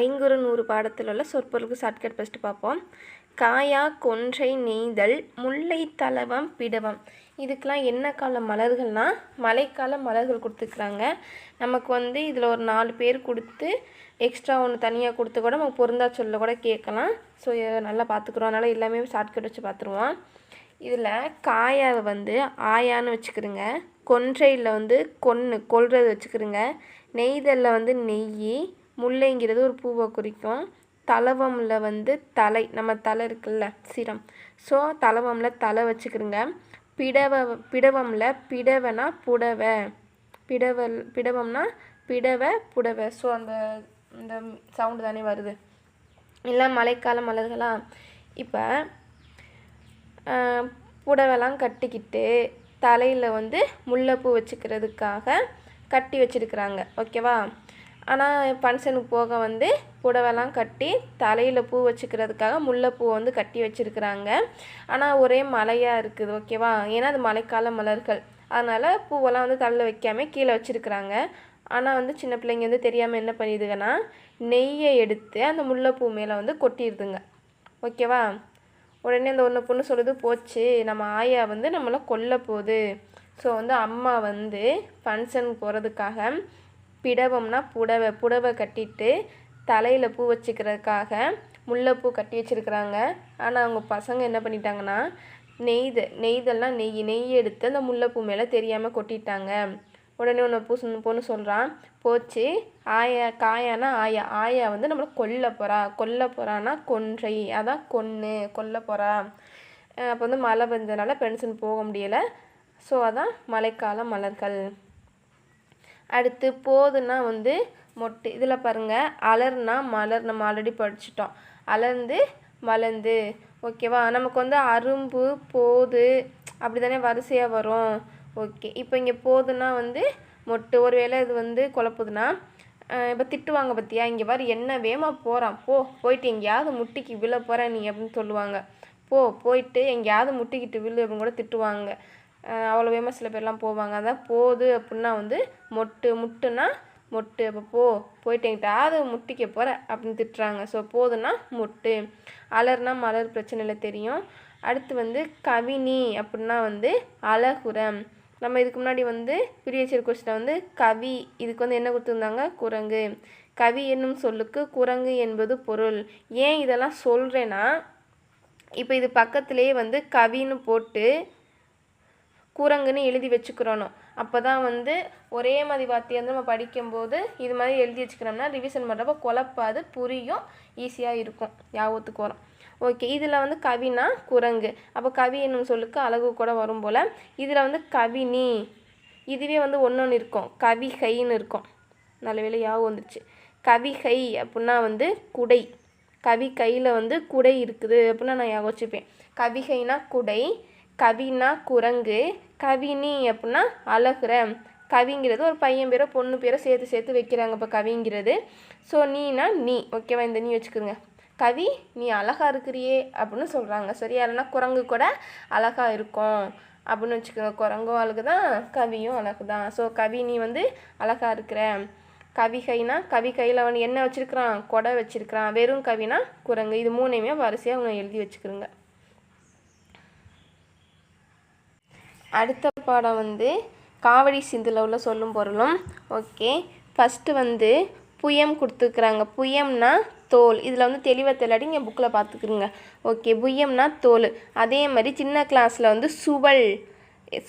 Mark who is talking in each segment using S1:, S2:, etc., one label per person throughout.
S1: ஐங்குறு நூறு பாடத்தில் உள்ள சொற்பொருளுக்கு ஷார்ட்கட் ஃபஸ்ட்டு பார்ப்போம். காயா கொன்றை நெய்தல் முல்லை தலவம் பிடவம். இதுக்கெலாம் என்ன கால மலர்கள்னால் மழைக்கால மலர்கள் கொடுத்துருக்குறாங்க நமக்கு வந்து இதில் ஒரு நாலு பேர் கொடுத்து எக்ஸ்ட்ரா ஒன்று தனியாக கொடுத்து கூட நமக்கு பொருந்தா சொல்ல கூட கேட்கலாம். ஸோ நல்லா பார்த்துக்குறோம். அதனால் எல்லாமே ஷார்ட்கட் வச்சு பார்த்துருவோம். இதில் காயாவை வந்து ஆயான்னு வச்சுக்கிறோங்க. கொன்றையில் வந்து கொன்று கொள்றது வச்சுக்கிறோங்க. நெய்தலில் வந்து நெய் முல்லைங்கிறது ஒரு பூவை குறிக்கும். தலவமில் வந்து தலை நம்ம தலை இருக்குல்ல சிரம். ஸோ தலவமில் தலை வச்சுக்கிறோங்க பிடவ பிடவமில் பிடவைனா புடவை. பிடவல் பிடவம்னா பிடவை புடவை. ஸோ அந்த இந்த சவுண்டு தானே வருது. இல்லை மழைக்கால மலர்களா? இப்போ புடவைலாம் கட்டிக்கிட்டு தலையில் வந்து முல்லைப்பூ வச்சுக்கிறதுக்காக கட்டி வச்சுருக்குறாங்க. ஓகேவா ஆனால் ஃபங்க்ஷனுக்கு போக வந்து புடவைலாம் கட்டி தலையில் பூ வச்சுக்கிறதுக்காக முல்லைப்பூ வந்து கட்டி வச்சுருக்குறாங்க. ஆனால் ஒரே மழையாக இருக்குது ஓகேவா? ஏன்னா அது மழைக்கால மலர்கள். அதனால் பூவெல்லாம் வந்து தலையில் வைக்காமல் கீழே வச்சுருக்குறாங்க. ஆனால் வந்து சின்ன பிள்ளைங்க வந்து தெரியாமல் என்ன பண்ணிடுதுங்கன்னா நெய்யை எடுத்து அந்த முல்லைப்பூ மேலே வந்து கொட்டிடுதுங்க. ஓகேவா? உடனே அந்த ஒன்று பொண்ணு சொல்லுது போச்சு நம்ம ஆயா வந்து நம்மளை கொல்ல போகுது. ஸோ வந்து அம்மா வந்து ஃபங்க்ஷனுக்கு போகிறதுக்காக பிடவம்னா புடவை புடவை கட்டிட்டு தலையில் பூ வச்சுக்கிறதுக்காக முல்லைப்பூ கட்டி வச்சுருக்குறாங்க. ஆனால் அவங்க பசங்க என்ன பண்ணிட்டாங்கன்னா நெய்து நெய்தெல்லாம் நெய் நெய் எடுத்து அந்த முல்லைப்பூ மேலே தெரியாமல் கொட்டிட்டாங்க. உடனே ஒன்று பூ பொண்ணு சொல்கிறான் போச்சு ஆயா காயானா ஆயா? ஆயா வந்து நம்மளை கொல்ல போகிறா கொல்ல போகிறான்னா கொன்றை. அதான் கொன்று கொல்ல போகிறா அப்போ வந்து மழை பெஞ்சதுனால பென்ஷன் போக முடியலை. ஸோ அதான் மழைக்கால மலர்கள். அடுத்து போதுன்னா வந்து மொட்டு. இதில் பாருங்கள் அலர்னா மலர். நம்ம ஆல்ரெடி படிச்சிட்டோம். அலர்ந்து மலர்ந்து. ஓகேவா? நமக்கு வந்து அரும்பு போது அப்படி தானே வரிசையாக வரும். ஓகே. இப்போ இங்கே போதுன்னா வந்து மொட்டு. ஒரு வேளை இது வந்து குழப்புதுன்னா இப்போ திட்டுவாங்க பார்த்தியா இங்கே வர என்ன வேகமாக போகிறான் போ போயிட்டு எங்கேயாவது முட்டிக்கு விழ போகிறேன் நீ அப்படின்னு சொல்லுவாங்க. போ போயிட்டு எங்கேயாவது முட்டிக்கிட்டு விழு அப்படின்னு கூட திட்டுவாங்க. அவ்வளோ வேகமாக சில பேர்லாம் போவாங்க. அதான் போது அப்படின்னா வந்து மொட்டு முட்டுனா மொட்டு. அப்போ போ போயிட்டேங்கிட்ட எங்கிட்டாவது முட்டிக்க போகிற அப்படின்னு திட்டுறாங்க. ஸோ போதுன்னா மொட்டு. அலர்னா மலர் பிரச்சனையில் தெரியும். அடுத்து வந்து கவினி அப்படின்னா வந்து அழகுரம். நம்ம இதுக்கு முன்னாடி வந்து பிரியச்சர் கொஸ்டின் வந்து கவி இதுக்கு வந்து என்ன கொடுத்துருந்தாங்க? குரங்கு. கவி என்னும் சொல்லுக்கு குரங்கு என்பது பொருள். ஏன் இதெல்லாம் சொல்கிறேன்னா இப்போ இது பக்கத்துலேயே வந்து கவின்னு போட்டு குரங்குன்னு எழுதி வச்சுக்கிறணும். அப்போ தான் வந்து ஒரே மாதிரி வார்த்தையை வந்து நம்ம படிக்கும்போது இது மாதிரி எழுதி வச்சுக்கிறோம்னா ரிவிஷன் பண்ணுறப்போ குழப்பாது புரியும் ஈஸியாக இருக்கும். ஞாபகத்துக்கு வரும் ஓகே இதில் வந்து கவினா குரங்கு. அப்போ கவி என்னும் சொல்லுக்கு அழகு கூட வரும் போல். இதில் வந்து கவினி. இதுவே வந்து ஒன்று ஒன்று இருக்கும். கவிகைன்னு இருக்கும். நல்ல வேலை யாவும் வந்துருச்சு. கவிகை அப்படின்னா வந்து குடை. கவி கையில் வந்து குடை இருக்குது அப்படின்னா நான் ஞாபகம் வச்சுப்பேன். கவிகைனா குடை. கவினா குரங்கு. கவினி அப்படின்னா அழகுற கவிங்கிறது ஒரு பையன் பேரோ பொண்ணு பேரோ சேர்த்து சேர்த்து வைக்கிறாங்க இப்போ கவிங்கிறது. ஸோ நீனா நீ. ஓகேவா இந்த நீ வச்சுக்கோங்க. கவி நீ அழகாக இருக்கிறியே அப்படின்னு சொல்கிறாங்க சரியா இல்லைனா குரங்கு கூட அழகாக இருக்கும் அப்படின்னு வச்சுக்கோங்க. குரங்கும் அழகு தான் கவியும் அழகு தான் ஸோ கவி நீ வந்து அழகாக இருக்கிற. கவிகைனா கவி கையில் அவன் என்ன வச்சுருக்கிறான்? கொடை வச்சுருக்கிறான். வெறும் கவினா குரங்கு. இது மூணையுமே வரிசையாக அவங்க எழுதி வச்சுக்கிறோங்க அடுத்த பாடம் வந்து காவடி சிந்தில் உள்ள சொல்லும் பொருளும். ஓகே ஃபஸ்ட்டு வந்து புயம் கொடுத்துருக்குறாங்க. புயம்னா தோல். இதில் வந்து தெளிவாக தெளிவாடி நீங்கள் புக்கில் பார்த்துக்குறீங்க ஓகே புயம்னா தோல். அதே மாதிரி சின்ன கிளாஸில் வந்து சுவல்.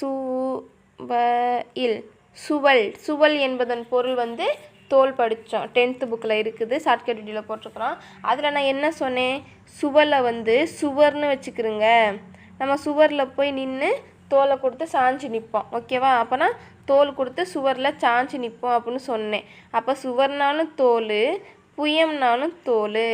S1: சுவல். சுவல். சுவல் என்பதன் பொருள் வந்து தோல் படித்தோம் டென்த்து புக்கில் இருக்குது. ஷார்ட்கட் வீடியோவில் போட்டிருக்கிறோம். அதில் நான் என்ன சொன்னேன்? சுவலை வந்து சுவர்னு வச்சுக்கிறோங்க நம்ம சுவரில் போய் நின்று தோலை கொடுத்து சாஞ்சு நிற்போம் ஓகேவா? அப்போனா தோல் கொடுத்து சுவரில் சாஞ்சு நிற்போம் அப்படின்னு சொன்னேன். அப்போ சுவர்னாலும் தோல் புயம்னாலும் தோல்.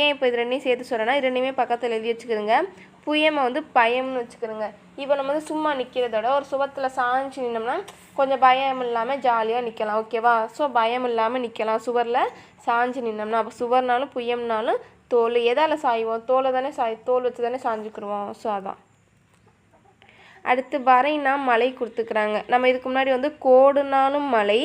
S1: ஏன் இப்போ இது ரெண்டையும் சேர்த்து சொல்கிறேன்னா ரெண்டுமே பக்கத்தில் எழுதி வச்சுக்கிறோங்க புயமை வந்து பயம்னு வச்சுக்கிறோங்க இப்போ நம்ம வந்து சும்மா நிற்கிறதோட ஒரு சுவத்தில் சாஞ்சு நின்னோம்னா கொஞ்சம் பயம் இல்லாமல் ஜாலியாக நிற்கலாம் ஓகேவா? ஸோ பயம் இல்லாமல் நிற்கலாம் சுவரில் சாஞ்சு நின்னோம்னா அப்போ சுவர்னாலும் புயம்னாலும் தோல். எதால் சாய்வோம்? தோலை தானே சாய் தோல் வச்சு தானே சாஞ்சுக்கிடுவோம் ஸோ அதான். அடுத்து வரைனா மலை கொடுத்துக்கிறாங்க. நம்ம இதுக்கு முன்னாடி வந்து கோடுனாலும் மலை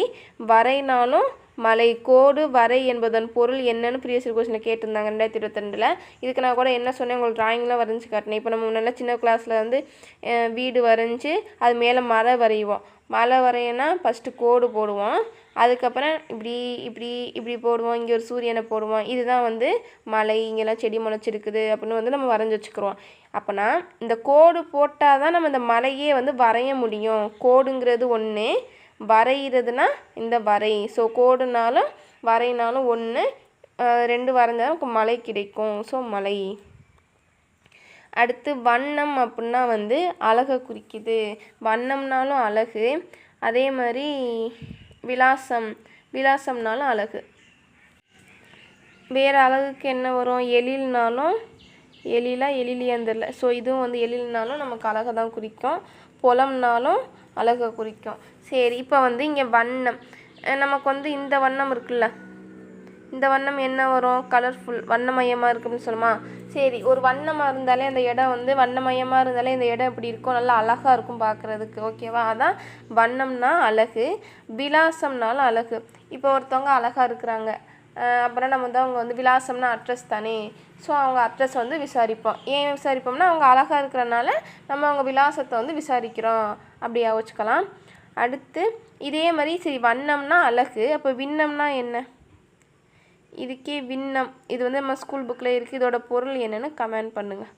S1: வரைனாலும் மலை கோடு வரை என்பதன் பொருள் என்னன்னு ப்ரீவியஸ் கொஸ்டினில் கேட்டிருந்தாங்க ரெண்டாயிரத்தி இருபத்தி ரெண்டில் இதுக்கு நான் கூட என்ன சொன்னேன் உங்களுக்கு ட்ராயிங்லாம் வரைஞ்சி காட்டினேன். இப்போ நம்ம முன்னெல்லாம் சின்ன கிளாஸில் வந்து வீடு வரைஞ்சி அது மேலே மலை வரைவோம் மலை வரையினா ஃபஸ்ட்டு கோடு போடுவோம். அதுக்கப்புறம் இப்படி இப்படி இப்படி போடுவோம். இங்கே ஒரு சூரியனை போடுவோம். இதுதான் வந்து மலை இங்கெல்லாம் செடி முளைச்சிருக்குது அப்படின்னு வந்து நம்ம வரைஞ்சி வச்சுக்கிறோம் அப்போனா இந்த கோடு போட்டால் தான் நம்ம இந்த மலையே வந்து வரைய முடியும். கோடுங்கிறது ஒன்று வரைகிறதுனா இந்த வரை. ஸோ கோடுனாலும் வரைனாலும் ஒன்று ரெண்டு வரைஞ்சாலும் மலை கிடைக்கும். ஸோ மலை. அடுத்து வண்ணம் அப்படின்னா வந்து அழகை குறிக்குது. வண்ணம்னாலும் அழகு. அதே மாதிரி விலாசம். விலாசம்னாலும் அழகு. வேறு அழகுக்கு என்ன வரும்? எழில்னாலும் எழிலாக எழிலியான்னு தெரில ஸோ இதுவும் வந்து எழில்னாலும் நமக்கு அழகை தான் குறிக்கும். புலம்னாலும் அழகை குறிக்கும். சரி இப்போ வந்து இங்கே வண்ணம். நமக்கு வந்து இந்த வண்ணம் இருக்குல்ல? இந்த வண்ணம் என்ன வரும்? கலர்ஃபுல் வண்ணமயமாக இருக்குன்னு சொல்லுமா? சரி ஒரு வண்ணமாக இருந்தாலே அந்த இடம் வந்து வண்ணமயமாக இருந்தாலே இந்த இடம் எப்படி இருக்கும்? நல்லா அழகாக இருக்கும் பார்க்குறதுக்கு ஓகேவா அதான் வண்ணம்னா அழகு விலாசம்னாலும் அழகு. இப்போ ஒருத்தவங்க அழகாக இருக்கிறாங்க. அப்புறம் நம்ம வந்து அவங்க வந்து விலாசம்னா அட்ரஸ் தானே? ஸோ அவங்க அட்ரஸ் வந்து விசாரிப்போம். ஏன் விசாரிப்போம்னா அவங்க அழகாக இருக்கிறனால நம்ம அவங்க விலாசத்தை வந்து விசாரிக்கிறோம். அப்படியா? வச்சுக்கலாம். அடுத்து இதே மாதிரி சரி வண்ணம்னா அழகு. அப்போ விண்ணம்னா என்ன? இதுக்கே விண்ணம். இது வந்து நம்ம ஸ்கூல் புக்கில் இருக்குது இதோட பொருள் என்னென்னு கமெண்ட் பண்ணுங்கள்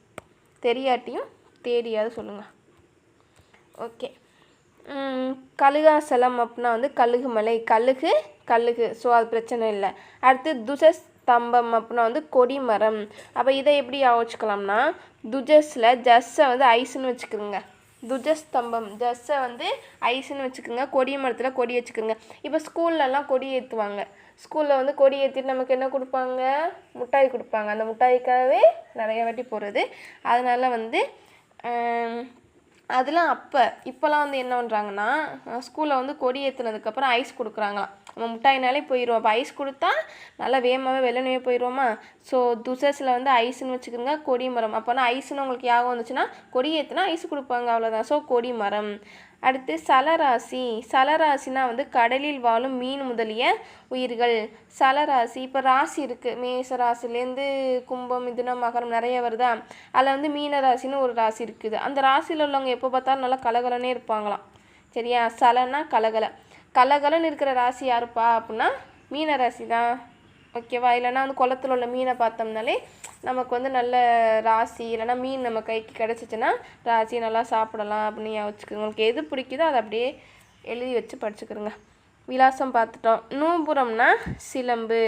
S1: தெரியாட்டியும் தேடியாவது சொல்லுங்கள் ஓகே கழுகாசலம் அப்படின்னா வந்து கழுகு மலை. கழுகு கழுகு. ஸோ அது பிரச்சனை இல்லை. அடுத்து துஜஸ்தம்பம் அப்படின்னா வந்து கொடி மரம் அப்போ இதை எப்படி வச்சுக்கலாம்னா துஜஸில் ஜஸ்ஸை வந்து ஐஸ்னு வச்சுக்கிறோங்க துஜஸ்தம்பம். ஜஸ்ஸை வந்து ஐஸ்ன்னு வச்சுக்கோங்க. கொடி மரத்தில் கொடி வச்சுக்கோங்க. இப்போ ஸ்கூல்லலாம் கொடி ஏற்றுவாங்க ஸ்கூலில் வந்து கொடி ஏற்றிட்டு நமக்கு என்ன கொடுப்பாங்க? முட்டாய் கொடுப்பாங்க. அந்த முட்டாய்க்காகவே நிறைய வாட்டி போகிறது அதனால் வந்து அதெலாம் அதெல்லாம் அப்போ. இப்போலாம் வந்து என்ன பண்ணுறாங்கன்னா ஸ்கூலில் வந்து கொடி ஏற்றுனதுக்கப்புறம் ஐஸ் கொடுக்குறாங்களாம். நம்ம முட்டாயினாலே போயிடுவோம் அப்போ ஐஸ் கொடுத்தா நல்லா வேகமாகவே வெள்ளனவே போயிடுவோமா ஸோ துசஸில் வந்து ஐஸ்னு வச்சுக்கோங்க கொடி மரம். அப்போனா ஐஸ்னு உங்களுக்கு யாகம் வந்துச்சுன்னா கொடி ஏற்றுனா ஐஸ் கொடுப்பாங்க அவ்வளோதான் ஸோ கொடி மரம். அடுத்து சலராசி. சலராசினா வந்து கடலில் வாழும் மீன் முதலிய உயிர்கள். சலராசி இப்போ ராசி இருக்குது மேச ராசிலேருந்து கும்பம் மிதுனம் மகரம் நிறைய வருதா? அதில் வந்து மீன ராசின்னு ஒரு ராசி இருக்குது. அந்த ராசியில் உள்ளவங்க எப்போ பார்த்தாலும் நல்லா கலகலனே இருப்பாங்களாம். சரியா? சலனா கலகல. கலகலன்னு இருக்கிற ராசி யாருப்பா? அப்படின்னா மீன ராசி தான் ஓகேவா? இல்லைன்னா வந்து குளத்துல உள்ள மீனை பார்த்தோம்னாலே நமக்கு வந்து நல்ல ராசி இல்லைன்னா மீன் நம்ம கைக்கு கிடச்சிச்சின்னா ராசி நல்லா சாப்பிடலாம் அப்படின்னு வச்சுக்கோங்க உங்களுக்கு எது பிடிக்குதோ அதை அப்படியே எழுதி வச்சு படிச்சுக்கிறோங்க விலாசம் பார்த்துட்டோம். நூபுரம்னா சிலம்பு.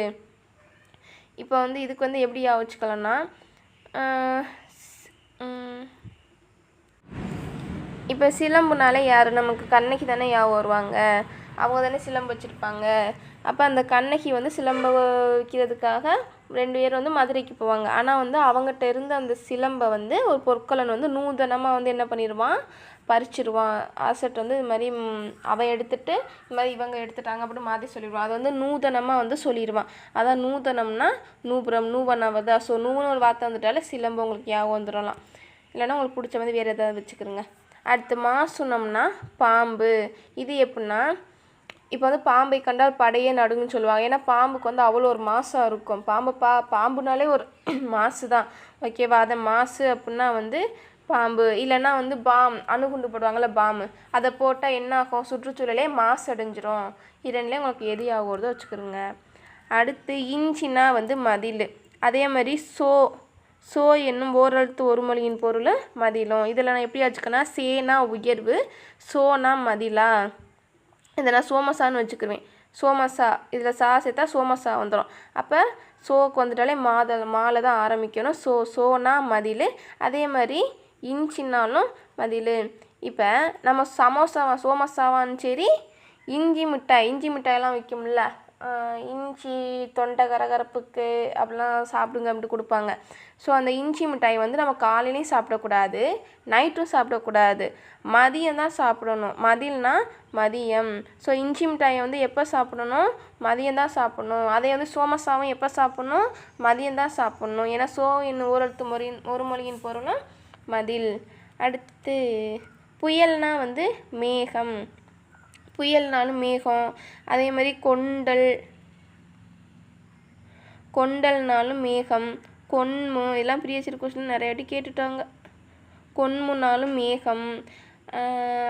S1: இப்போ வந்து இதுக்கு வந்து எப்படி வச்சுக்கலாம்னா இப்போ சிலம்புனாலே யார்? நமக்கு கண்ணகி தானே ஞாபகம் வருவாங்க? அவங்க தானே சிலம்பு வச்சுருப்பாங்க. அப்போ அந்த கண்ணகி வந்து சிலம்பை விற்கிறதுக்காக ரெண்டு பேர் வந்து மதுரைக்கு போவாங்க. ஆனால் வந்து அவங்ககிட்ட இருந்த அந்த சிலம்பை வந்து ஒரு பொற்கொலன் வந்து நூதனமாக வந்து என்ன பண்ணிடுவான் பறிச்சிருவான். ஆசட் வந்து இது மாதிரி அவன் எடுத்துட்டு இது மாதிரி இவங்க எடுத்துட்டாங்க அப்படின்னு மாற்றி சொல்லிடுவான் அதை வந்து நூதனமாக வந்து சொல்லிடுவான் அதான் நூதனம்னா நூபுரம் நூவனவதா. ஸோ நூன்னு ஒரு வார்த்தை வந்துட்டாலே சிலம்பு உங்களுக்கு ஞாபகம் வந்துடலாம் இல்லைன்னா உங்களுக்கு பிடிச்ச மாதிரி வேறு எதாவது வச்சுக்கிறோங்க அடுத்து மாசுனம்னா பாம்பு. இது எப்படின்னா இப்போ வந்து பாம்பை கண்டால் படையே நடுங்குன்னு சொல்லுவாங்க. ஏன்னா பாம்புக்கு வந்து அவ்வளோ ஒரு மாசம் இருக்கும். பாம்பு பா பாம்புனாலே ஒரு மாசு தான் ஓகேவா? அதை மாசு அப்படின்னா வந்து பாம்பு. இல்லைன்னா வந்து பாம் அணுகுண்டு போடுவாங்கள்ல பாம்பு. அதை போட்டால் என்ன ஆகும் சுற்றுச்சூழலே மாசடைஞ்சிரும். இரண்டுலேயே உங்களுக்கு எது ஆகுறதோ வச்சுக்கிறோங்க அடுத்து இஞ்சினா வந்து மதில். அதே மாதிரி சோ சோ என்னும் ஓரெழுத்து ஒரு மொழியின் பொருள் மதிலும். இதில் நான் எப்படி வச்சுக்கன்னா சேனா உயர்வு சோனா மதிலா. இதை நான் சோமசான்னு வச்சுக்குவேன் சோமசா இதில் சா சேர்த்தா சோமசா வந்துடும் அப்போ சோக்கு வந்துட்டாலே மாத மாலை தான் ஆரம்பிக்கணும். சோ சோனா மதில் அதே மாதிரி இன்ச்சின்னாலும் மதில். இப்போ நம்ம சமோசாவா சோமசாவான்னு சரி இஞ்சி மிட்டாய் இஞ்சி மிட்டாயெல்லாம் விற்கும்ல? இஞ்சி தொண்டை கரகரப்புக்கு அப்படிலாம் சாப்பிடுங்க அப்படி கொடுப்பாங்க. ஸோ அந்த இஞ்சி மிட்டாய் வந்து நம்ம காலையிலையும் சாப்பிடக்கூடாது நைட்டும் சாப்பிடக்கூடாது. மதியம் தான் சாப்பிடணும். மதியம்னா மதியம். ஸோ இஞ்சி மிட்டாயை வந்து எப்போ சாப்பிடணும்? மதியம் தான் சாப்பிடணும். அதை வந்து சோமசாவும் எப்போ சாப்பிடணும்? மதியம் தான் சாப்பிடணும். ஏன்னா சோ என்னும் ஓரெழுத்து மொழியின் ஒரு மொழியின் பொருளும் மதில். அடுத்து புயல்னால் வந்து மேகம். புயல்னாலும் மேகம் அதே மாதிரி கொண்டல் கொண்டல்னாலும் மேகம் கொண்மு இதெல்லாம் ப்ரீவியஸ் கொஸ்டின் நிறைய வாட்டி கேட்டுட்டாங்க. கொண்முனாலும் மேகம்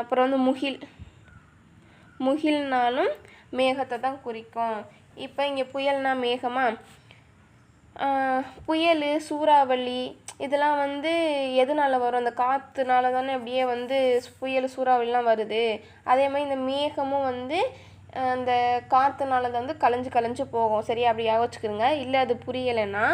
S1: அப்புறம் வந்து முகில். முகில்னாலும் மேகத்தை தான் குறிக்கும். இப்போ இங்கே புயல்னா மேகமாக புயல் சூறாவளி இதெல்லாம் வந்து எதனால வரும்? அந்த காற்றுனால தானே அப்படியே வந்து புயல் சூறாவளிலாம் வருது. அதே மாதிரி இந்த மேகமும் வந்து அந்த காற்றுனால வந்து கலைஞ்சு கலைஞ்சு போகும். சரியா? அப்படி யோசிச்சுக்கிறோங்க இல்லை அது புரியலைன்னா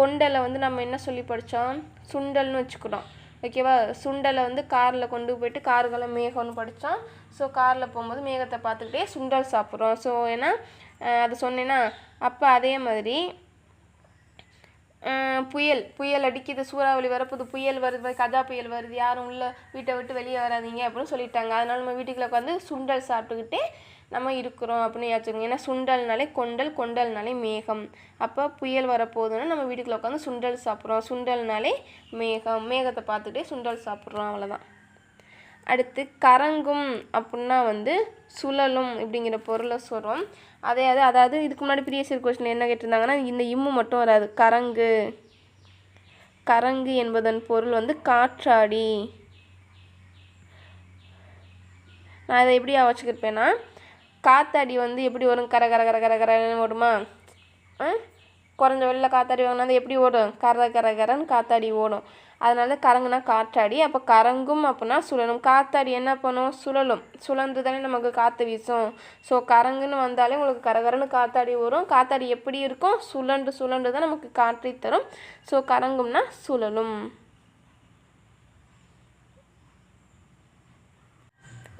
S1: கொண்டலை வந்து நம்ம என்ன சொல்லி படித்தோம் சுண்டல்னு வச்சுக்கிறோம் ஓகேவா சுண்டலை வந்து காரில் கொண்டு போயிட்டு கார்களை மேகம்னு படித்தோம் ஸோ காரில் போகும்போது மேகத்தை பார்த்துக்கிட்டே சுண்டல் சாப்பிட்றோம். ஸோ ஏன்னா அது சொன்னேன்னா அப்போ அதே மாதிரி புயல் புயல் அடிக்குது சூறாவளி வரப்போது புயல் வருது கஜா புயல் வருது யாரும் உள்ள வீட்டை விட்டு வெளியே வராதீங்க அப்படின்னு சொல்லிட்டாங்க. அதனால நம்ம வீட்டுக்குள்ள உட்காந்து சுண்டல் சாப்பிட்டுக்கிட்டே நம்ம இருக்கிறோம் அப்படின்னு யோசிச்சுக்கோங்க ஏன்னா சுண்டல்னாலே கொண்டல் கொண்டல்னாலே மேகம். அப்போ புயல் வரப்போகுதுன்னா நம்ம வீட்டுக்குள்ள உட்காந்து சுண்டல் சாப்பிட்றோம். சுண்டல்னாலே மேகம். மேகத்தை பார்த்துட்டே சுண்டல் சாப்பிட்றோம் அவ்வளோதான் அடுத்து கறங்கும் அப்புடின்னா வந்து சுழலும் இப்படிங்கிற பொருளை சொல்கிறோம் அதே அது அதாவது இதுக்கு முன்னாடி ப்ரீவியஸ் கொஸ்டின் என்ன கேட்டிருந்தாங்கன்னா இந்த இம்மு மட்டும் வராது. கரங்கு. கரங்கு என்பதன் பொருள் வந்து காற்றாடி. நான் இதை எப்படி வச்சுக்கிருப்பேன்னா காத்தாடி வந்து எப்படி வரும்? கர கர கர கர கரன்னு ஓடுமா? ஆ குறைஞ்ச வெளில காத்தாடி வாங்கினா அது எப்படி ஓடும்? கர கர கரன்னு காத்தாடி ஓடும். அதனால கரங்குனா காற்றாடி அப்போ கரங்கும் அப்படின்னா சுழலும். காத்தாடி என்ன பண்ணும்? சுழலும். சுழன்று தானே நமக்கு காற்று வீசும். ஸோ கரங்குன்னு வந்தாலே உங்களுக்கு கரகரன்னு காத்தாடி வரும். காத்தாடி எப்படி இருக்கும்? சுழன்று சுழண்டு தான் நமக்கு காற்றி தரும். ஸோ கரங்கும்னா சுழலும்.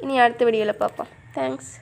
S1: இனி அடுத்த வீடியோவில் பார்ப்போம் தேங்க்ஸ்